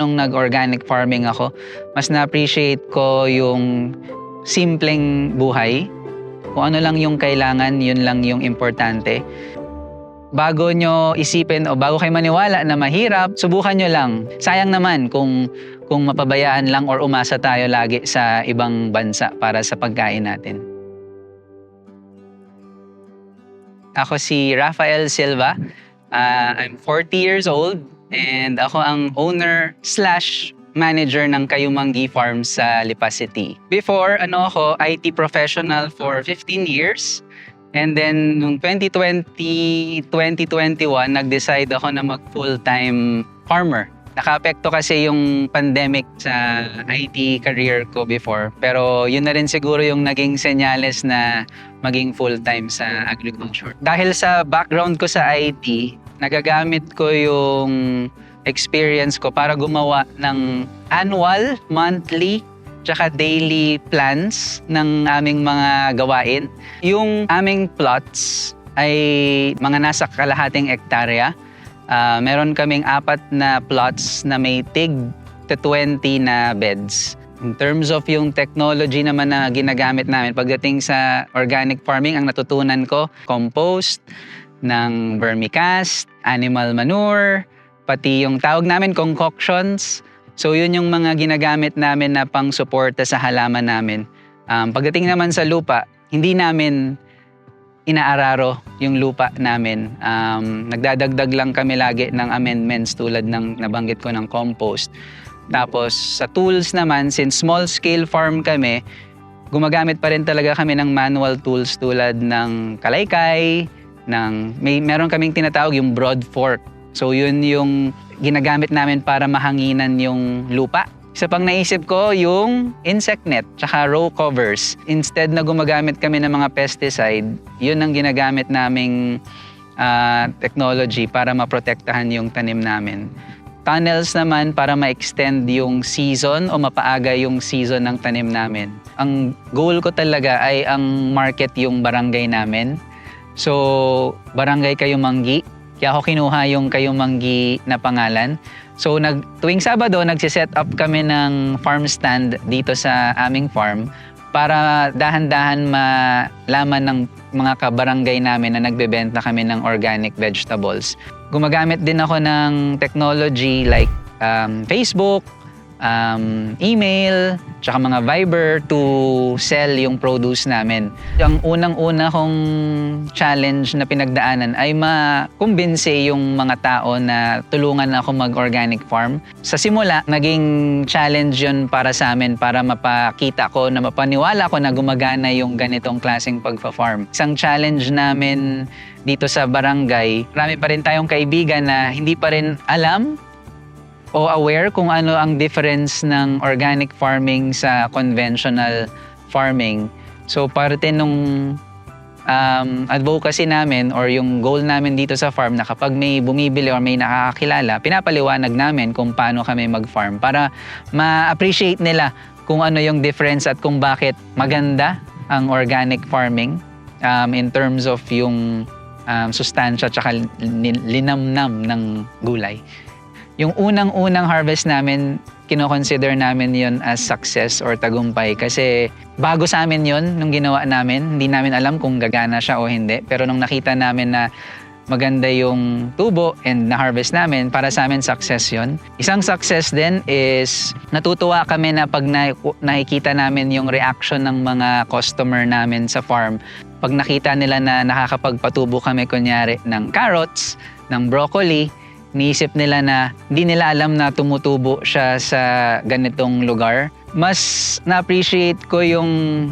Nung nag-organic farming ako, mas na-appreciate ko yung simpleng buhay. Kung ano lang yung kailangan, yun lang yung importante. Bago nyo isipin o bago kayo maniwala na mahirap, subukan nyo lang. Sayang naman kung, kung mapabayaan lang or umasa tayo lagi sa ibang bansa para sa pagkain natin. Ako si Rafael Silva. Ah, I'm 40 years old and ako ang owner slash manager ng Kayumanggi Farm sa Lipa City. Before, ano ako, IT professional for 15 years. And then, nung 2020, 2021, nag-decide ako na mag full-time farmer. Nakaapekto kasi yung pandemic sa IT career ko before. Pero yun na rin siguro yung naging senyales na maging full-time sa agriculture. Dahil sa background ko sa IT, nagagamit ko yung experience ko para gumawa ng annual, monthly, tsaka daily plans ng aming mga gawain. Yung aming plots ay mga nasa kalahating ektarya. Ah, meron kaming apat na plots na may tig to 20 na beds. In terms of yung technology naman na ginagamit namin, pagdating sa organic farming, ang natutunan ko, compost, ng vermicast, animal manure, pati yung tawag namin concoctions. So yun yung mga ginagamit namin na pang-suporta sa halaman namin. Um, pagdating naman sa lupa, hindi namin inaararo yung lupa namin. Um, nagdadagdag lang kami lagi ng amendments tulad ng nabanggit ko ng compost. Tapos sa tools naman, since small scale farm kami, gumagamit pa rin talaga kami ng manual tools tulad ng kalaykay, ng may meron kaming tinatawag yung broad fork. So yun yung ginagamit namin para mahanginan yung lupa. Isa pang naisip ko yung insect net tsaka row covers. Instead na gumagamit kami ng mga pesticide, yun ang ginagamit naming ah, technology para maprotektahan yung tanim namin. Tunnels naman para ma-extend yung season o mapaaga yung season ng tanim namin. Ang goal ko talaga ay ang market yung barangay namin. So, barangay Kayumanggi. Kaya ako kinuha yung Kayumanggi na pangalan. So, nag, tuwing Sabado, nagsiset up kami ng farm stand dito sa aming farm para dahan-dahan malaman ng mga kabarangay namin na nagbebenta kami ng organic vegetables. Gumagamit din ako ng technology like um, Facebook, um, email, tsaka mga Viber to sell yung produce namin. Ang unang-una kong challenge na pinagdaanan ay makumbinse yung mga tao na tulungan ako mag-organic farm. Sa simula, naging challenge yun para sa amin para mapakita ko na mapaniwala ko na gumagana yung ganitong klaseng pagpa-farm. Isang challenge namin dito sa barangay, marami pa rin tayong kaibigan na hindi pa rin alam o aware kung ano ang difference ng organic farming sa conventional farming. So parte nung um, advocacy namin or yung goal namin dito sa farm na kapag may bumibili or may nakakakilala, pinapaliwanag namin kung paano kami mag-farm para ma-appreciate nila kung ano yung difference at kung bakit maganda ang organic farming um, in terms of yung um, sustansya at linamnam ng gulay. Yung unang-unang harvest namin, kino-consider namin yon as success or tagumpay kasi bago sa amin yon nung ginawa namin. Hindi namin alam kung gagana siya o hindi. Pero nung nakita namin na maganda yung tubo and na-harvest namin, para sa amin success yon. Isang success din is natutuwa kami na pag na- nakikita namin yung reaction ng mga customer namin sa farm. Pag nakita nila na nakakapagpatubo kami kunyari ng carrots, ng broccoli, niisip nila na hindi nila alam na tumutubo siya sa ganitong lugar. Mas na-appreciate ko yung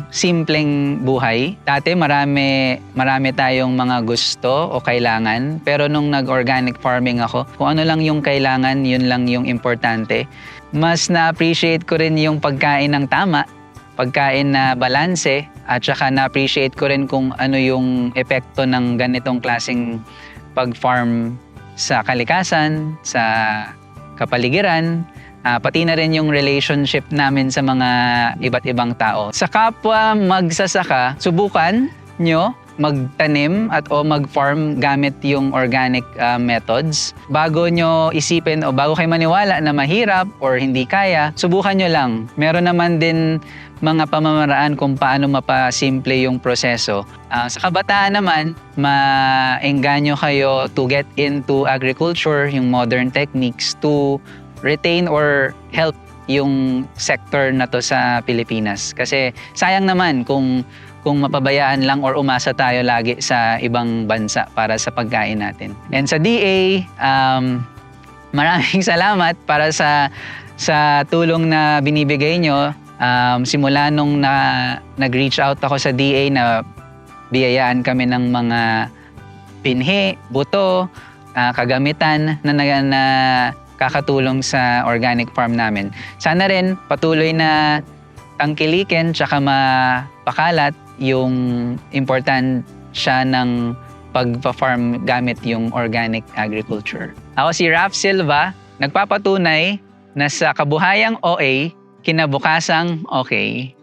simpleng buhay. Dati marami, marami tayong mga gusto o kailangan. Pero nung nag-organic farming ako, kung ano lang yung kailangan, yun lang yung importante. Mas na-appreciate ko rin yung pagkain ng tama, pagkain na balanse, at saka na-appreciate ko rin kung ano yung epekto ng ganitong klaseng pag-farm sa kalikasan, sa kapaligiran, ah, pati na rin yung relationship namin sa mga iba't ibang tao. Sa kapwa magsasaka, subukan nyo magtanim at o mag-farm gamit yung organic ah, methods. Bago nyo isipin o bago kayo maniwala na mahirap or hindi kaya, subukan nyo lang. Meron naman din mga pamamaraan kung paano mapasimple yung proseso. Ah, sa kabataan naman, maengganyo kayo to get into agriculture, yung modern techniques to retain or help yung sector na to sa Pilipinas. Kasi sayang naman kung kung mapabayaan lang or umasa tayo lagi sa ibang bansa para sa pagkain natin. And sa DA, um, maraming salamat para sa sa tulong na binibigay nyo. Um, simula nung na, nag-reach out ako sa DA na biyayaan kami ng mga pinhi, buto, ah, kagamitan na, na, na kakatulong sa organic farm namin. Sana rin patuloy na tangkilikin tsaka mapakalat yung importansya ng pagpa-farm gamit yung organic agriculture. Ako si Raf Silva, nagpapatunay na sa kabuhayang OA, kinabukasang okay.